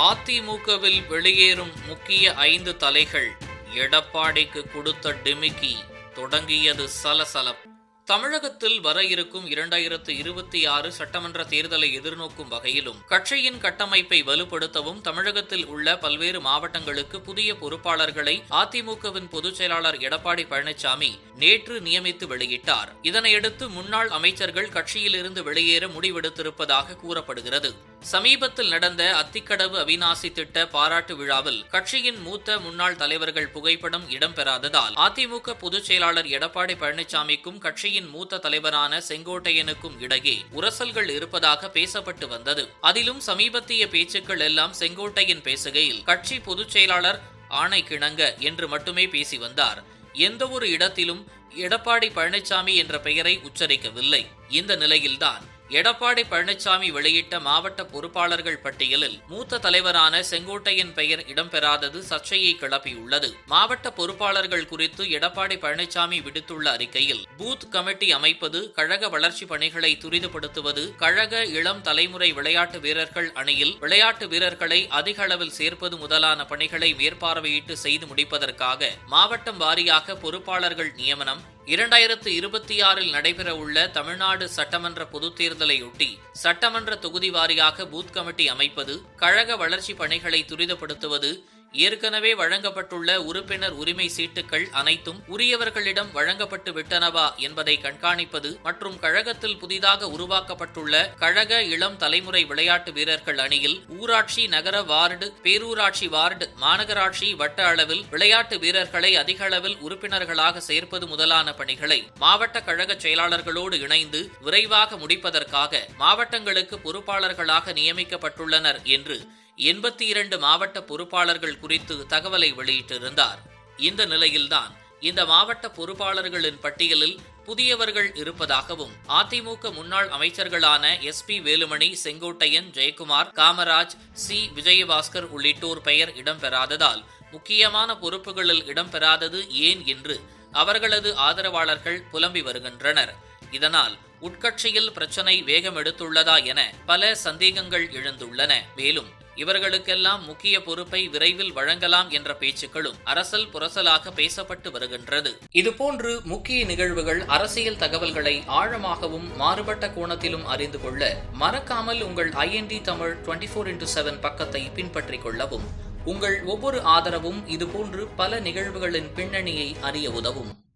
அதிமுகவில் வெளியேறும் முக்கிய ஐந்து தலைகள் எடப்பாடிக்கு கொடுத்த டிமிக்கி தொடங்கியது சலசலப் தமிழகத்தில் வர இருக்கும் இரண்டாயிரத்து இருபத்தி ஆறு சட்டமன்ற தேர்தலை எதிர்நோக்கும் வகையிலும் கட்சியின் கட்டமைப்பை வலுப்படுத்தவும் தமிழகத்தில் உள்ள பல்வேறு மாவட்டங்களுக்கு புதிய பொறுப்பாளர்களை அதிமுகவின் பொதுச் செயலாளர் எடப்பாடி பழனிசாமி நேற்று நியமித்து வெளியிட்டார். இதனையடுத்து முன்னாள் அமைச்சர்கள் கட்சியிலிருந்து வெளியேற முடிவெடுத்திருப்பதாக கூறப்படுகிறது. சமீபத்தில் நடந்த அத்திக்கடவு அவிநாசி திட்ட பாராட்டு விழாவில் கட்சியின் மூத்த முன்னாள் தலைவர்கள் புகைப்படம் இடம்பெறாததால் அதிமுக பொதுச் செயலாளர் எடப்பாடி பழனிசாமிக்கும் கட்சியின் மூத்த தலைவரான செங்கோட்டையனுக்கும் இடையே உரசல்கள் இருப்பதாக பேசப்பட்டு வந்தது. அதிலும் சமீபத்திய பேச்சுக்கள் எல்லாம் செங்கோட்டையன் பேசுகையில் கட்சி பொதுச் செயலாளர் ஆணை கிணங்க என்று மட்டுமே பேசி வந்தார். எந்த ஒரு இடத்திலும் எடப்பாடி பழனிசாமி என்ற பெயரை உச்சரிக்கவில்லை. இந்த நிலையில்தான் எடப்பாடி பழனிசாமி வெளியிட்ட மாவட்ட பொறுப்பாளர்கள் பட்டியலில் மூத்த தலைவரான செங்கோட்டையின் பெயர் இடம்பெறாதது சர்ச்சையை கிளப்பியுள்ளது. மாவட்ட பொறுப்பாளர்கள் குறித்து எடப்பாடி பழனிசாமி விடுத்துள்ள அறிக்கையில் பூத் கமிட்டி அமைப்பது கழக வளர்ச்சி பணிகளை துரிதப்படுத்துவது கழக இளம் தலைமுறை விளையாட்டு வீரர்கள் அணியில் விளையாட்டு வீரர்களை அதிக அளவில் சேர்ப்பது முதலான பணிகளை மேற்பார்வையிட்டு செய்து முடிப்பதற்காக மாவட்டம் வாரியாக பொறுப்பாளர்கள் நியமனம் இரண்டாயிரத்து இருபத்தி ஆறில் நடைபெறவுள்ள தமிழ்நாடு சட்டமன்ற பொதுத் தேர்தலையொட்டி சட்டமன்ற தொகுதி வாரியாக பூத் கமிட்டி அமைப்பது கழக வளர்ச்சி பணிகளை துரிதப்படுத்துவது ஏற்கனவே வழங்கப்பட்டுள்ள உறுப்பினர் உரிமை சீட்டுகள் அனைத்தும் உரியவர்களிடம் வழங்கப்பட்டு விட்டனவா என்பதை கண்காணிப்பது மற்றும் கழகத்தில் புதிதாக உருவாக்கப்பட்டுள்ள கழக இளம் தலைமுறை விளையாட்டு வீரர்கள் அணியில் ஊராட்சி நகர வார்டு பேரூராட்சி வார்டு மாநகராட்சி வட்ட அளவில் விளையாட்டு வீரர்களை அதிக அளவில் உறுப்பினர்களாக சேர்ப்பது முதலான பணிகளை மாவட்ட கழக செயலாளர்களோடு இணைந்து விரைவாக முடிப்பதற்காக மாவட்டங்களுக்கு பொறுப்பாளர்களாக நியமிக்கப்பட்டுள்ளனர் என்று எண்பத்தி இரண்டு மாவட்ட பொறுப்பாளர்கள் குறித்து தகவலை வெளியிட்டிருந்தார். இந்த நிலையில்தான் இந்த மாவட்ட பொறுப்பாளர்களின் பட்டியலில் புதியவர்கள் இருப்பதாகவும் அதிமுக முன்னாள் அமைச்சர்களான S P Velumani Sengottaiyan Jayakumar Kamaraj C. Vijayabaskar உள்ளிட்டோர் பெயர் இடம்பெறாததால் முக்கியமான பொறுப்புகளில் இடம்பெறாதது ஏன் என்று அவர்களது ஆதரவாளர்கள் புலம்பி வருகின்றனர். இதனால் உட்கட்சியில் பிரச்சனை வேகம் எடுத்துள்ளதா என பல சந்தேகங்கள் எழுந்துள்ளன. மேலும் இவர்களுக்கெல்லாம் முக்கிய பொறுப்பை விரைவில் வழங்கலாம் என்ற பேச்சுக்களும் அரசல் புரசலாக பேசப்பட்டு வருகின்றது. இதுபோன்று முக்கிய நிகழ்வுகள் அரசியல் தகவல்களை ஆழமாகவும் மாறுபட்ட கோணத்திலும் அறிந்து கொள்ள மறக்காமல் உங்கள் IND Tamil twenty four into seven பக்கத்தை பின்பற்றிக் கொள்ளவும் உங்கள் ஒவ்வொரு ஆதரவும் இதுபோன்று பல நிகழ்வுகளின் பின்னணியை அறிய உதவும்.